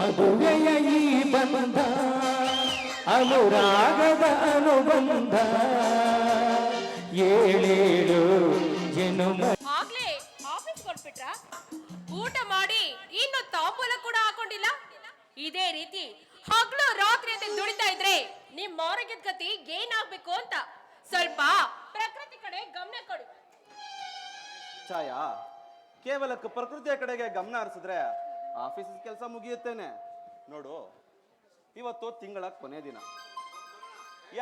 ಮದುವೆಯ ಈ ಬಂಧ ಅನುರಾಗದ ಅನುಬಂಧ. ಏಳೇಳು ಜನುಮ ಆಗ್ಲೇ ಆಫೀಸ್ ಕೊಟ್ಬಿಟ್ರ? ಊಟ ಮಾಡಿ ಇನ್ನು ತಾಂಬೂಲ ಕೂಡ ಹಾಕೊಂಡಿಲ್ಲ. ಇದೇ ರೀತಿ ಹಗ್ಲು ರಾತ್ರಿ ಅಂತ ದುಡಿತಾ ಇದ್ರೆ ನಿಮ್ಮ ಆರೋಗ್ಯದ ಗತಿ ಏನಾಗ್ಬೇಕು ಅಂತ ಸ್ವಲ್ಪ ಪ್ರಕೃತಿ ಕಡೆ ಗಮನ ಕೊಡಿ. ಛಾಯಾ ಕೇವಲ ಪ್ರಕೃತಿಯ ಕಡೆಗೆ ಗಮನ ಹರಿಸಿದ್ರೆ ಆಫೀಸ್ ಕೆಲಸ ಮುಗಿಯುತ್ತೇನೆ. ನೋಡು, ಇವತ್ತು ತಿಂಗಳ ಕೊನೆ ದಿನ.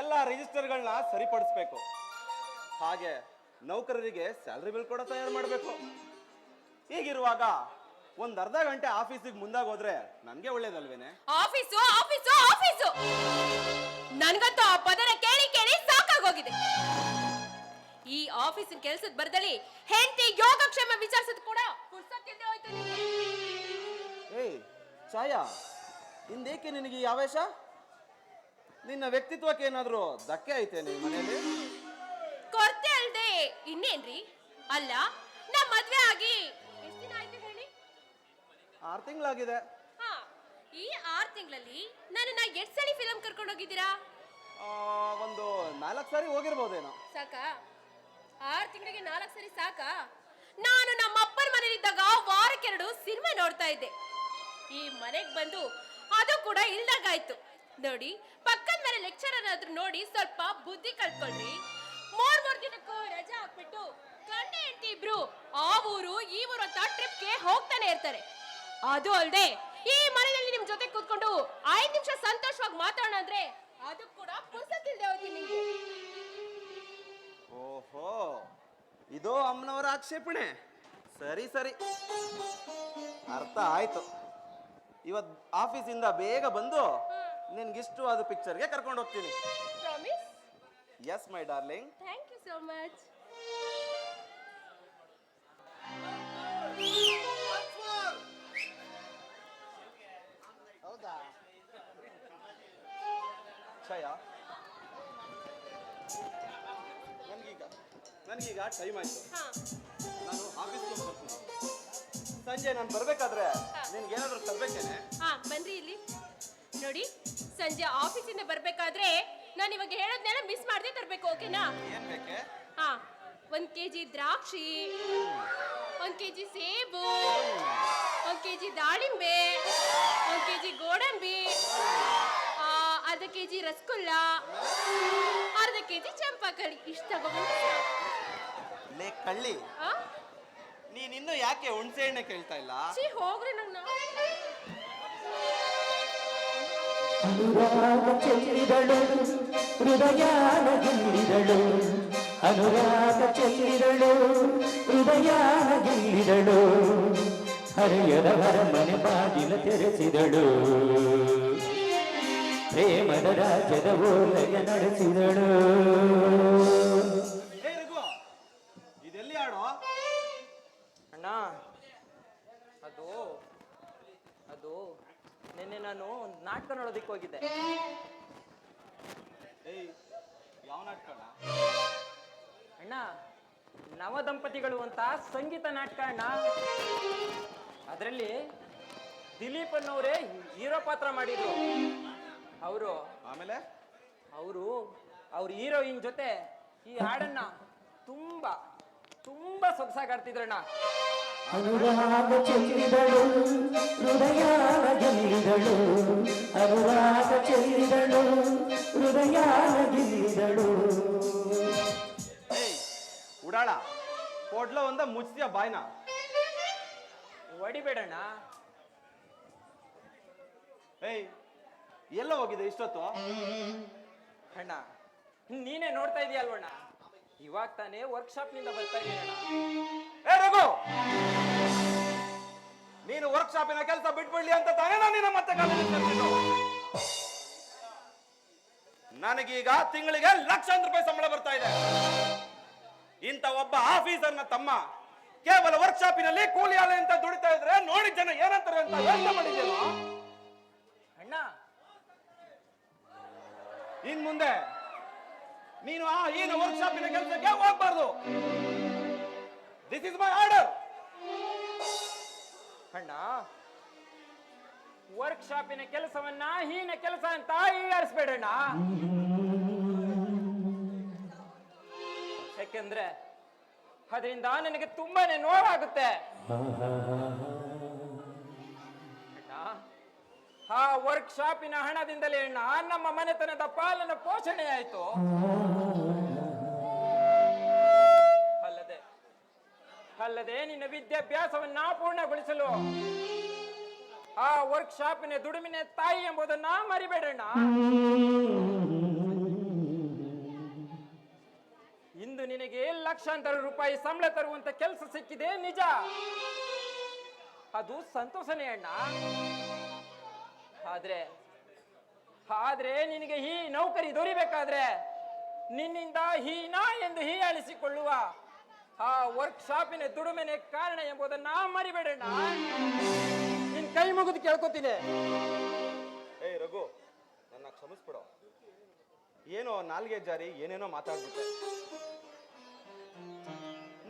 ಎಲ್ಲ ರಿಜಿಸ್ಟರ್ಗಳನ್ನ ಸರಿಪಡಿಸ್ಬೇಕು. ಹಾಗೆ ನೌಕರರಿಗೆ ಸ್ಯಾಲ್ರಿ ಬಿಲ್ ಕೂಡ ತಯಾರು ಮಾಡಬೇಕು. ಹೀಗಿರುವಾಗ ಒಂದ್ ಅರ್ಧ ಗಂಟೆ ಆಫೀಸಿಗೆ ಮುಂದಾಗೋದ್ರೆ ನನ್ಗೆ ಒಳ್ಳೇದಲ್ವೇನೆ? Office office office! ನನ್ಗಂತೂ ಆ ಕೇಳಿ ಕೇಳಿ ಸಾಕಾಗೋಗಿದೆ. ಈ ಆಫೀಸಿನ ಕೆಲಸದ ಬರದಲ್ಲಿ ಹೆಂಡತಿ ಯೋಗಕ್ಷೇಮ ವಿಚಾರಿಸೋದು ಕೂಡ ಪುರ್ಸತ್ತಿಲ್ದೆ ಹೋಯ್ತು ಛಾಯಾ ಇಂದೇಕೆ ನಿನಗೆ ಈ ಆವೇಶ? ನಿನ್ನ ವ್ಯಕ್ತಿತ್ವಕ್ಕೆ ಏನಾದರೂ ಧಕ್ಕೆ ಐತೆ ನಿಮ್ಮ ಮನೆಯಲ್ಲಿ? ಕೊರತೆ ಅಲ್ದೆ ಇನ್ನೇನ್ರಿ? ಅಲ್ಲ ನಾ ಮದ್ವೆ ಆಗಿ ಎಷ್ಟ್ ದಿನ ಆಯ್ತು ಹೇಳಿ? ಆರು ತಿಂಗಳಾಗಿದೆ. ಹಾ ಈ ಆರ್ ತಿಂಗಳಲ್ಲಿ ನನ್ನ ಎಷ್ಟ್ ಸಲ ಫಿಲಂ ಕರ್ಕೊಂಡು ಹೋಗಿದ್ದೀರಾ? ಒಂದು ನಾಲ್ಕು ಸಾರಿ ಹೋಗಿರ್ಬೋದೇನೋ. ಸಾಕಾ? ಆರ್ ತಿಂಗಳಿಗೆ ನಾಲ್ಕು ಸರಿ ಸಾಕಾ? ನಾನು ನಮ್ಮ ಅಪ್ಪನ ಮನೇಲಿದ್ದಾಗ ವಾರಕ್ಕೆರಡು ಸಿನಿಮಾ ನೋಡ್ತಾ ಇದ್ದೆ. ಈ ಮನೆಗೆ ಬಂದು ಅದು ಕೂಡ ಇಲ್ದಾಗಾಯ್ತು. ನೋಡಿ, ಪಕ್ಕದ ಮನೆ ಲೆಕ್ಚರರ್ ಆದ್ರೂ ನೋಡಿ ಸ್ವಲ್ಪ ಬುದ್ಧಿ ಕಲ್ತ್ಕೊಳ್ರಿ ಮೂರ್ ಮೂರ್ ದಿನಕ್ಕೂ ರಜೆ ಹಾಕ್ಬಿಟ್ಟು ಗಂಡ, ಹೆಂಡತಿ ಇಬ್ರು ಆ ಊರು, ಈ ಊರು ಅಂತ ಟ್ರಿಪ್ಗೆ ಹೋಗ್ತಾನೆ ಇರ್ತಾರೆ. ಅದು ಅಲ್ಲದೆ ಈ ಮನೆಯಲ್ಲಿ ನಿಮ್ ಜೊತೆ ಕೂತ್ಕೊಂಡು ಐದ್ ನಿಮಿಷ ಸಂತೋಷವಾಗಿ ಮಾತಾಡೋಣ ಅದು ಕೂಡ ಪುಸ್ತಕಿಲ್ದೆ ಹೋಗ್ತೀನಿ ನಿಮ್ಗೆ. ಓಹೋ, ಇದು ಅಮ್ಮನವರ ಆಕ್ಷೇಪಣೆ. ಸರಿ ಸರಿ. ಅರ್ಥ ಆಯ್ತು. ಇವತ್ ಆಫೀಸಿಂದ ಬೇಗ ಬಂದು ನಿನ್ಗಿಷ್ಟವಾದ ಪಿಕ್ಚರ್ಗೆ ಕರ್ಕೊಂಡು ಹೋಗ್ತೀನಿ. Promise yes my darling thank you so much ಛಯ ನನಗೀಗ ನನಗೀಗ ಟೈಮ್ ಆಯ್ತು. ನಾನು ಆಫೀಸ್ಗೆ ಬರ್ತೀನಿ ಸಂಜೆ ನಾನು ಬರ್ಬೇಕಾದ್ರೆ ನಿನ್ಗೇನಾದ್ರೂ ತರ್ಬೇಕೇನೆ? ಹಾ ಬನ್ರಿ ಇಲ್ಲಿ. ನೋಡಿ ಸಂಜೆ ಆಫೀಸಿಂದ ಬರ್ಬೇಕಾದ್ರೆ ನಾನು ಇವಾಗ ಹೇಳೋದ್ನೆಲ್ಲ ಮಿಸ್ ಮಾಡದೆ ತರ್ಬೇಕು ಓಕೆನಾ ಏನ್ ಬೇಕೆ? ಹಾ ಒಂದ್ ಕೆಜಿ ದ್ರಾಕ್ಷಿ ಒಂದ್ ಕೆಜಿ ಸೇಬು ಒಂದ್ ಕೆಜಿ ದಾಳಿಂಬೆ ಒಂದ್ ಕೆಜಿ ಗೋಡಂಬಿ ಆ, ಅರ್ಧ ಕೆಜಿ ರಸಗುಲ್ಲ ಅರ್ಧ ಕೆಜಿ ಚಂಪಾಕಳಿ ಇಷ್ಟ ಲೇ ಕಳ್ಳಿ ಆ? ನೀನಿನ್ನೂ ಯಾಕೆ ಹುಣಸೆ ಹಣ್ಣೆ ಕೇಳ್ತಾ ಇಲ್ಲ? ಛೀ ಹೋಗ್ರಿ ನಂಗ್ ಅನುರಾಗ ಚೆಲ್ಲಿದಳು ಹೃದಯಾನ ಗೆಲ್ಲಿದಳು. ಅನುರಾಗ ಚೆಲ್ಲಿದಳು ಹೃದಯಾನ ಗೆಲ್ಲಿದಳು. ಹರ ಮನೆ ಬಾಗಿಲ ತೆರೆಸಿದಳು. ಪ್ರೇಮದ ರಾಜ್ಯದ ಓಲಯ ನಡೆಸಿದಳು. ಅದು ಅದು ನಿನ್ನೆ ನಾನು ಒಂದು ನಾಟಕ ನೋಡೋದಿಕ್ಕೆ ಹೋಗಿದ್ದೆ. ಯಾವ ನಾಟಕಣ ಅಣ್ಣ ನವ ದಂಪತಿಗಳು ಅಂತ ಸಂಗೀತ ನಾಟಕ ಅಣ್ಣ. ಅದರಲ್ಲಿ ದಿಲೀಪ್ ಅನ್ನೋರೇ ಹೀರೋ ಪಾತ್ರ ಮಾಡಿದ್ರು. ಅವರು ಆಮೇಲೆ? ಅವರು ಅವ್ರ ಹೀರೋಯಿನ್ ಜೊತೆ ಈ ಹಾಡನ್ನ ತುಂಬಾ ತುಂಬಾ ಸೊಗಸಾಗಿ ಆಡ್ತಿದ್ರಣ್ಣ ಅನುರಾಗ ಚೆಲ್ಲಿದಳು ಹೃದಯಾನ ಗೆಲ್ಲಿದಳು ಅನುರಾಗ ಚೆಲ್ಲಿದಳು ಹೃದಯಾನ ಗೆಲ್ಲಿದಳು ಏಯ್ ಉಡಾಳ ಕೊಡ್ಲ ಒಂದ ಮುಚ್ಚಿದ ಬಾಯ್ನ. ಹೊಡಿಬೇಡಣ್ಣ ಏಯ್ ಎಲ್ಲ ಹೋಗಿದೆ ಇಷ್ಟೊತ್ತು? ಅಣ್ಣ ನೀನೇ ನೋಡ್ತಾ ಇದೀಯಲ್ವಣ್ಣ ಇವಾಗ ತಾನೇ ವರ್ಕ್ಶಾಪ್ನಿಂದ ಬರ್ತಾ ಇದ್ದೀನಿ ಏ ರಘು! ನೀನು ವರ್ಕ್ಶಾಪಿನ ಕೆಲಸ ಬಿಟ್ಬಿಡ್ಲಿ ಅಂತ ತಾನೇ ನಾನು ನಿನ್ನ ಮತ್ತೆ. ನನಗೀಗ ತಿಂಗಳಿಗೆ ಲಕ್ಷಾಂತರ ರೂಪಾಯಿ ಸಂಬಳ ಬರ್ತಾ ಇದೆ. ಇಂಥ ಒಬ್ಬ ಆಫೀಸರ್ನ ತಮ್ಮ ಕೇವಲ ವರ್ಕ್ಶಾಪಿನಲ್ಲಿ ಕೂಲಿ ಆಲೆ ಅಂತ ದುಡಿತಾ ಇದ್ರೆ ನೋಡಿ ಜನ ಏನಂತಾರೆ ಅಂತ ಯೋಚನೆ ಮಾಡಿದ್ದೇನು ಅಣ್ಣ. ಇನ್ ಮುಂದೆ ನೀನು ಆ ಏನು ವರ್ಕ್ಶಾಪಿನ ಕೆಲಸಕ್ಕೆ ಹೋಗ್ಬಾರ್ದು ದಿಸ್ ಇಸ್ ಮೈ ಆರ್ಡರ್ ಅಣ್ಣ ವರ್ಕ್ಶಾಪಿನ ಕೆಲಸವನ್ನ ಹೀನ ಕೆಲಸ ಅಂತ ಈಗಾರಿಸ್ಬೇಡಣ್ಣ ಯಾಕೆಂದ್ರೆ, ಅದರಿಂದ ನನಗೆ ತುಂಬಾನೇ ನೋವಾಗುತ್ತೆ. ಆ ವರ್ಕ್ಶಾಪಿನ ಹಣದಿಂದಲೇ ಅಣ್ಣ, ನಮ್ಮ ಮನೆತನದ ಪಾಲನ ಪೋಷಣೆ ಆಯಿತು. ಅಲ್ಲದೆ ಅಲ್ಲದೆ ನಿನ್ನ ವಿದ್ಯಾಭ್ಯಾಸವನ್ನ ಪೂರ್ಣಗೊಳಿಸಲು ಆ ವರ್ಕ್ಶಾಪಿನ ದುಡಿಮಿನ ತಾಯಿ ಎಂಬುದನ್ನ ಮರಿಬೇಡಣ್ಣ. ಇಂದು ನಿನಗೆ ಲಕ್ಷಾಂತರ ರೂಪಾಯಿ ಸಂಬಳ ತರುವಂತ ಕೆಲಸ ಸಿಕ್ಕಿದೆ, ನಿಜ. ಅದು ಸಂತೋಷನೇ ಅಣ್ಣ. ಆದ್ರೆ ಆದ್ರೆ ನಿನಗೆ ಈ ನೌಕರಿ ದೊರಿಬೇಕಾದ್ರೆ ನಿನ್ನಿಂದ ಹೀನ ಎಂದು ಹೀಯಾಳಿಸಿಕೊಳ್ಳುವ ಆ ವರ್ಕ್ಶಾಪಿನ ದುಡುಮೆನೆ ಕಾರಣ ಎಂಬುದನ್ನ ಮರಿಬೇಡಣ್ಣ ನಿನ್ ಕೈ ಮುಗಿದು ಕೇಳ್ಕೊತೀನಿ. ಏಯ್ ರಘು, ನನ್ನ ಕ್ಷಮಿಸ್ಬಿಡು. ಏನೋ ನಾಲ್ಗೆ ಜಾರಿ ಏನೇನೋ ಮಾತಾಡ್ಬಿಟ್ಟೆ.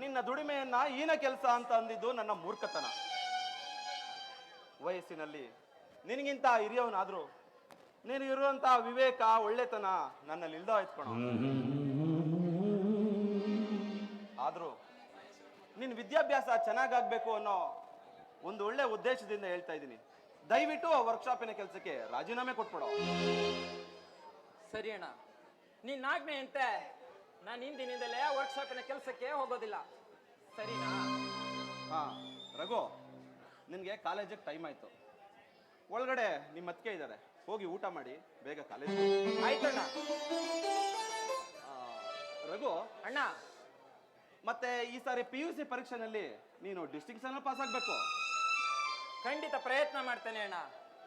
ನಿನ್ನ ದುಡಿಮೆಯನ್ನ ಈನ ಕೆಲಸ ಅಂತ ಅಂದಿದ್ದು ನನ್ನ ಮೂರ್ಖತನ. ವಯಸ್ಸಿನಲ್ಲಿ ನಿನಗಿಂತ ನೀನು ನಿನಗಿರುವಂತ ವಿವೇಕ ಒಳ್ಳೆತನ ನನ್ನಲ್ಲಿ ಇಲ್ದ ಆದರೂ ಆದ್ರೂ ನಿನ್ನ ವಿದ್ಯಾಭ್ಯಾಸ ಚೆನ್ನಾಗಾಗ್ಬೇಕು ಅನ್ನೋ ಒಂದು ಒಳ್ಳೆ ಉದ್ದೇಶದಿಂದ ಹೇಳ್ತಾ ಇದ್ದೀನಿ. ದಯವಿಟ್ಟು ಆ ವರ್ಕ್ಶಾಪಿನ ಕೆಲಸಕ್ಕೆ ರಾಜೀನಾಮೆ ಕೊಟ್ಬಿಡೋ. ಸರಿ ಅಣ್ಣ. ನಿನ್ನ ನಾಗ್ನೆ ಅಂತೆ ನಾನು ಇಂದಿನಿಂದಲೇ ವರ್ಕ್ಶಾಪಿನ ಕೆಲಸಕ್ಕೆ ಹೋಗೋದಿಲ್ಲ. ಸರಿನಾ? ಹಾ ರಘು ನಿನಗೆ ಕಾಲೇಜಿಗೆ ಟೈಮ್ ಆಯ್ತು. ಒಳಗಡೆ ನಿಮ್ಮ ಅತ್ತಿಗೆ ಇದ್ದಾರೆ. ಹೋಗಿ ಊಟ ಮಾಡಿ ಬೇಗ ಕಾಲೇಜ್ ಆಯ್ತಣ್ಣ. ರಘು. ಅಣ್ಣ. ಮತ್ತೆ ಈ ಸಾರಿ ಪಿ ಯು ಸಿ ಪರೀಕ್ಷೆನಲ್ಲಿ ನೀನು ಡಿಸ್ಟಿಂಕ್ಷನ್ ಪಾಸ್ ಆಗ್ಬೇಕು. ಖಂಡಿತ ಪ್ರಯತ್ನ ಮಾಡ್ತೇನೆ ಅಣ್ಣ.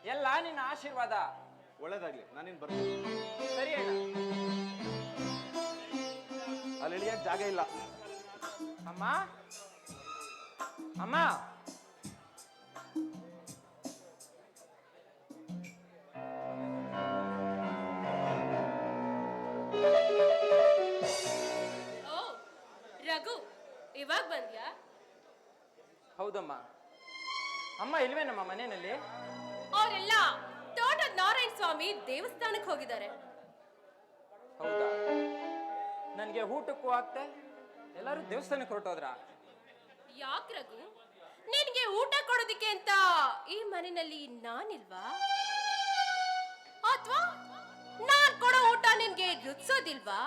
ಎಲ್ಲ ನಿನ್ನ ಆಶೀರ್ವಾದ. ಒಳ್ಳೇದಾಗ್ಲಿ. ನಾನಿನ್ ಬರ್ತೀನಿ. ಸರಿ ಅಣ್ಣ. ಅಲ್ಲಿ ಇಳಿಯಕ್ ಜಾಗ ಇಲ್ಲ. ಅಮ್ಮ. ಅಮ್ಮ. ಅಮ್ಮ ಇಲ್ವೇನಮ್ಮ ಮನೆಯಲ್ಲಿ? ಅವರೆಲ್ಲ ತೋಟದ ನಾರಾಯಣ ಸ್ವಾಮಿ ದೇವಸ್ಥಾನಕ್ಕೆ ಹೋಗಿದ್ದಾರೆ. ಹೌದಾ? ನನಗೆ ಊಟಕ್ಕೂ ಆಗ್ತೆ. ಎಲ್ಲರೂ ದೇವಸ್ಥಾನಕ್ಕೆ ಹೊರಟೋದ್ರ? ಯಾಕ್ ರಘು? ನಿನ್ಗೆ ಊಟ ಕೊಡೋದಿಕ್ಕೆ ಅಂತ ಈ ಮನೆಯಲ್ಲಿ ನಾನಿಲ್ವಾ? ಅಥವಾ ನಾನ್ ಕೊಡೋ ಊಟ ನಿನ್ಗೆ ರುಚಿಸೋದಿಲ್ವಾ?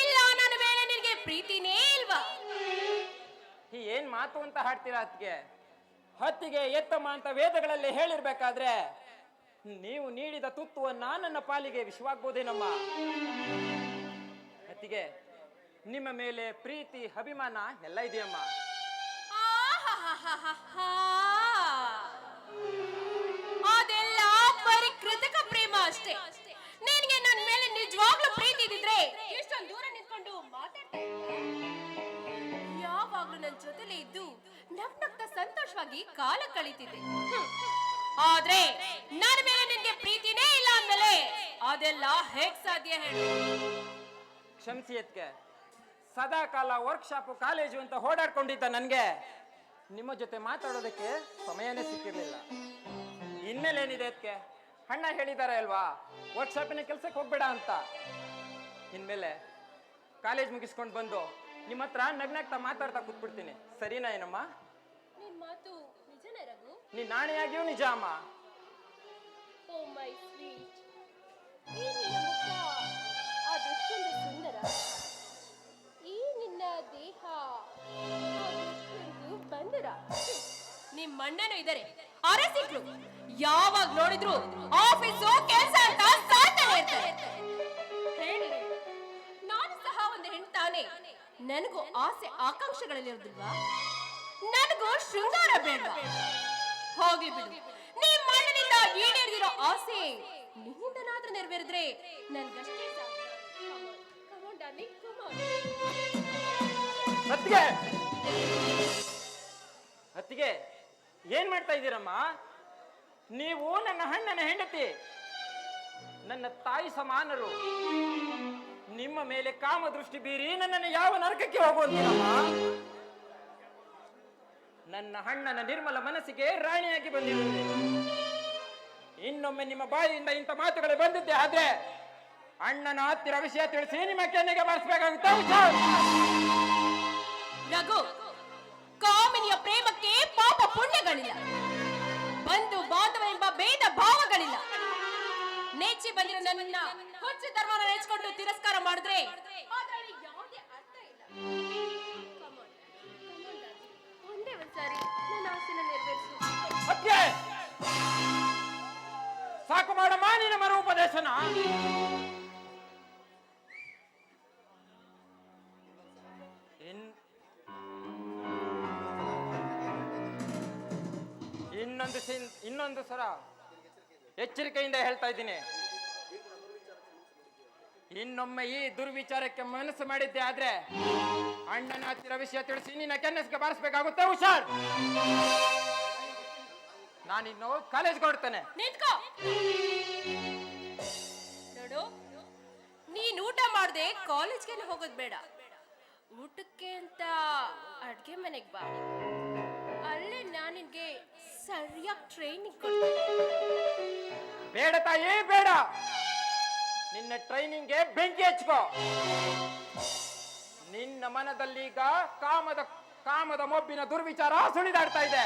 ಇಲ್ಲ ನನ್ನ ಮೇಲೆ ನಿನ್ಗೆ ಪ್ರೀತಿನೇ ಇಲ್ವಾ? ಈ ಏನ್ ಮಾತು ಅಂತ ಹಾಡ್ತೀರಾ ಅತ್ತಿಗೆ? ಹತ್ತಿಗೆ ಎತ್ತಮ್ಮ ಅಂತ ವೇದಗಳಲ್ಲಿ ಹೇಳಿರ್ಬೇಕಾದ್ರೆ, ನೀವು ನೀಡಿದ ತುತ್ತುವನ್ನ ನನ್ನ ಪಾಲಿಗೆ ವಿಷವಾಗ್ಬೋದೇನಮ್ಮ ಹತ್ತಿಗೆ, ನಿಮ್ಮ ಮೇಲೆ ಪ್ರೀತಿ, ಅಭಿಮಾನ ಎಲ್ಲ ಇದೆಯಮ್ಮ. ಅದೆಲ್ಲ ಬರೀ ಕೃತಕ ಪ್ರೇಮ ಅಷ್ಟೇ ನಿನಗೆ ನನ್ನ ಮೇಲೆ ನಿಜವಾಗ್ಲೂ ಪ್ರೀತಿ ಇದ್ದಿದ್ರೆ ಎಷ್ಟೊಂದು ದೂರ ನಿಂತ್ಕೊಂಡು ಮಾತಾಡ್ತಾ. ಯಾವಾಗ್ಲೂ ನನ್ ಜೊತೆಲೇ ಇದ್ದು ಸಂತೋಷವಾಗಿ ಕಾಲ ಕಳೀತಿದ್ದೆ. ಆದ್ರೆ ನನ್ನ ಮೇಲೆ ನಿನ್ಗೆ ಪ್ರೀತಿನೇ ಇಲ್ಲ ಅಂದಮೇಲೆ ಅದೆಲ್ಲ ಹೇಗ್ ಸಾಧ್ಯ ಹೇಳು? ಕ್ಷಮಿಸಿ ಸದಾಕಾಲ ಸದಾ ಕಾಲ ವರ್ಕ್ಶಾಪ್ ಕಾಲೇಜು ಅಂತ ಓಡಾಡ್ಕೊಂಡಿದ್ದ ನನಗೆ. ನಿಮ್ಮ ಜೊತೆ ಮಾತಾಡೋದಕ್ಕೆ ಸಮಯನೇ ಸಿಕ್ಕಿರ್ಲಿಲ್ಲ. ಇನ್ಮೇಲೇನಿದೆ ಅದಕ್ಕೆ ಅಣ್ಣ ಹೇಳಿದಾರೆ ಅಲ್ವಾ ವರ್ಕ್ಶಾಪಿನ ಕೆಲ್ಸಕ್ಕೆ ಹೋಗ್ಬೇಡ ಅಂತ. ಇನ್ಮೇಲೆ ಕಾಲೇಜ್ ಮುಗಿಸ್ಕೊಂಡು ಬಂದು ನಿಮ್ಮ ಹತ್ರ ನಗ್ನಾಗ್ತಾ ಮಾತಾಡ್ತಾ ಕೂತ್ಬಿಡ್ತೀನಿ. ಸರಿನಾ ಏನಮ್ಮ? ನಿನ್ ಮಾತು ನಿಜನೇ ರಘು. ನೀನ್ ನಾಣೆಯಾಗಿಯೂ ನಿಜ ಅಮ್ಮ. Oh my sweet. ಈ ನಿನ್ನ ಮುಖ ಅದೆಷ್ಟೊಂದು ಸುಂದರ. ಈ ನಿನ್ನ ದೇಹ ಅದೆಷ್ಟೊಂದು ಬಂದರ. ನಿಮ್ ಅಣ್ಣನೂ ಇದ್ದಾರೆ ಅರಸಿಕ್ಳು ಯಾವಾಗ ನೋಡಿದ್ರು ಆಫೀಸು ಕೆಲಸ ಅಂತ ಸಾಯ್ತಾನೆ ಇರ್ತಾರೆ. ನನಗೂ ಆಸೆ ಆಕಾಂಕ್ಷೆಗಳಲ್ಲಿರೋದಿಲ್ವಾ ನನಗೂ ಶೃಂಗಾರ ಬೇಡ. ಹೋಗ್ಲಿ ಬಿಡು. ನಿಮ್ ಮಣ್ಣಿನಿಂದ ಈಡೇರಿದಿರೋ ಆಸೆ ನಿನ್ನಿಂದನಾದ್ರೂ ನೆರವೇರಿದ್ರೆ ನನ್ಗಷ್ಟೇ. ಅತ್ತಿಗೆ! ಅತ್ತಿಗೆ ಏನ್ ಮಾಡ್ತಾ ಇದ್ದೀರಮ್ಮ? ನೀವು ನನ್ನ ಹಣ್ಣನ ಹೆಂಡತಿ ನನ್ನ ತಾಯಿ ಸಮಾನರು. ನಿಮ್ಮ ಮೇಲೆ ಕಾಮ ದೃಷ್ಟಿ ಬೀರಿ ನನ್ನನ್ನು ಯಾವ ನರಕಕ್ಕೆ ಹೋಗುವಂತೀರಮ್ಮ ನನ್ನ ಹಣ್ಣನ ನಿರ್ಮಲ ಮನಸ್ಸಿಗೆ ರಾಣಿಯಾಗಿ ಬಂದಿರುವೆ ಇನ್ನೊಮ್ಮೆ ನಿಮ್ಮ ಬಾಯಿಯಿಂದ ಇಂಥ ಮಾತುಗಳು ಬಂದಿದ್ದೆ ಆದ್ರೆ ಅಣ್ಣನ ಹತ್ತಿರ ವಿಷಯ ತಿಳಿಸಿ ನಿಮ್ಮ ಕೆನ್ನೆಗೆ ಬರ್ಸ್ಬೇಕಾಗುತ್ತೆ. ಹುಷಾರ್. ರಘು, ಕಾಮಿನಿಯ ಪ್ರೇಮಕ್ಕೆ ಪಾಪ ಪುಣ್ಯಗಳಿಲ್ಲ. ಬಂಧು ಬಾಂಧವ ಎಂಬ ಭೇದ ಭಾವಗಳಿಲ್ಲ. ನೇಚಿ ಬಂದಿರೋ ನನ್ನ ಧರ್ಮನ ತಿರಸ್ಕಾರ ಮಾಡಿದ್ರೆ ಸಾಕು ಮಾಡಮ್ಮ ನಿನ್ನ ಮರು ಉಪದೇಶನ ಇನ್ನೊಂದು ಇನ್ನೊಂದು ಸರ ಎಚ್ಚರಿಕೆಯಿಂದ ಹೇಳ್ತಾ ಇದ್ದೀನಿ. ಇನ್ನೊಮ್ಮೆ ಈ ದುರ್ವಿಚಾರಕ್ಕೆ ಮನಸ್ಸು ಮಾಡಿದ್ದೆ ಆದ್ರೆ ಅಣ್ಣನ ಹತ್ತಿರ ವಿಷಯ ತಿಳಿಸಿ ನಿನ್ನ ಕೆನ್ನಸ್ಗೆ ಬಾರಿಸ್ಬೇಕಾಗುತ್ತೆ ಹುಷಾರ್. ನಾನಿನ್ನು ಕಾಲೇಜ್ಗೆ ಕೊಡ್ತೇನೆ ನಿಂತ್ಕೋ. ನೋಡು ನೀನ್ ಊಟ ಮಾಡದೆ ಕಾಲೇಜ್ಗೆ ಹೋಗೋದ್ ಬೇಡ. ಊಟಕ್ಕೆ ಅಂತ ಅಡ್ಗೆ ಮನೆಗ್ ಬಾ. ಅಲ್ಲೇ ನಾನು ನಿನ್ಗೆ ಸರಿಯಾಗಿ ಟ್ರೈನಿಂಗ್ ಕೊಡ್ತೀನಿ. ಬೇಡ ತಾಯಿ ಬೇಡ. ನಿನ್ನ ಟ್ರೈನಿಂಗ್ಗೆ ಬೆಂಕಿ ಹಚ್ಕೋ. ನಿನ್ನ ಮನದಲ್ಲೀಗ ಕಾಮದ ಕಾಮದ ಮೊಬ್ಬಿನ ದುರ್ವಿಚಾರ ಸುಳಿದಾಡ್ತಾ ಇದೆ.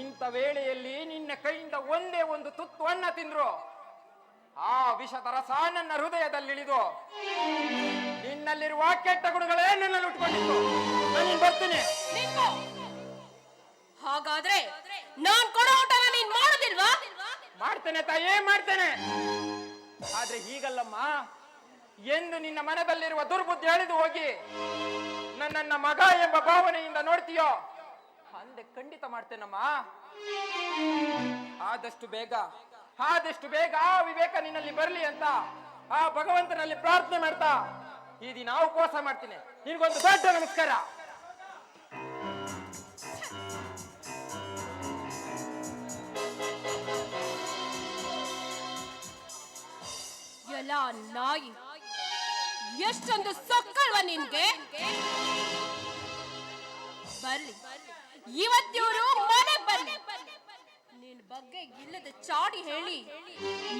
ಇಂಥ ವೇಳೆಯಲ್ಲಿ ನಿನ್ನ ಕೈಯಿಂದ ಒಂದೇ ಒಂದು ತುತ್ತು ಅನ್ನ ತಿಂದ್ರು ಆ ವಿಷದ ರಸ ನನ್ನ ಹೃದಯದಲ್ಲಿಳಿದು. ನಿನ್ನಲ್ಲಿರುವ ಕೆಟ್ಟ ಗುಣಗಳೇ ನನ್ನಲ್ಲಿ ಉಟ್ಕೊಂಡಿತ್ತು. ನಾನು ಬರ್ತೀನಿ. ಹಾಗಾದ್ರೆ ನಾನ್ ಕೊಡೋ ಊಟನ ನೀನ್ ಮಾಡೋದಿಲ್ವಾ? ಮಾಡ್ತೇನೆ ತಾಯೇ ಮಾಡ್ತೇನೆ? ಆದ್ರೆ ಹೀಗಲ್ಲಮ್ಮ, ಎಂದು ನಿನ್ನ ಮನದಲ್ಲಿರುವ ದುರ್ಬುದ್ಧಿ ಹೇಳಿದು ಹೋಗಿ ನನ್ನನ್ನ ಮಗ ಎಂಬ ಭಾವನೆಯಿಂದ ನೋಡ್ತೀಯೋ? ಅಂದೆ ಖಂಡಿತ ಮಾಡ್ತೇನಮ್ಮ. ಆದಷ್ಟು ಬೇಗ ಆದಷ್ಟು ಬೇಗ ಆ ವಿವೇಕ ನಿನ್ನಲ್ಲಿ ಬರಲಿ ಅಂತ ಆ ಭಗವಂತನಲ್ಲಿ ಪ್ರಾರ್ಥನೆ ಮಾಡ್ತಾ ಈ ದಿನ ಉಪವಾಸ ಮಾಡ್ತೀನಿ. ನಿನ್ಗೊಂದು ದೊಡ್ಡ ನಮಸ್ಕಾರ. ನಾಯಿ. ಎಷ್ಟೊಂದು ಸೊಕ್ಕಲ್ವ ನಿನ್ಗೆ? ಬರ್ಲಿ. ಇವತ್ತಿವರು ಮನೆ ಬರ್ಲಿ. ನಿನ್ ಬಗ್ಗೆ ಇಲ್ಲದ ಚಾಡಿ ಹೇಳಿ.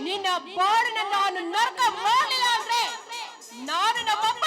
ನಿನ್ನ ಬಾಳನ್ನ ನಾನು ನರ್ಕ ಮಾಡಲಿಲ್ಲ ಅಂದ್ರೆ ನಾನು ನಮ್ಮಪ್ಪ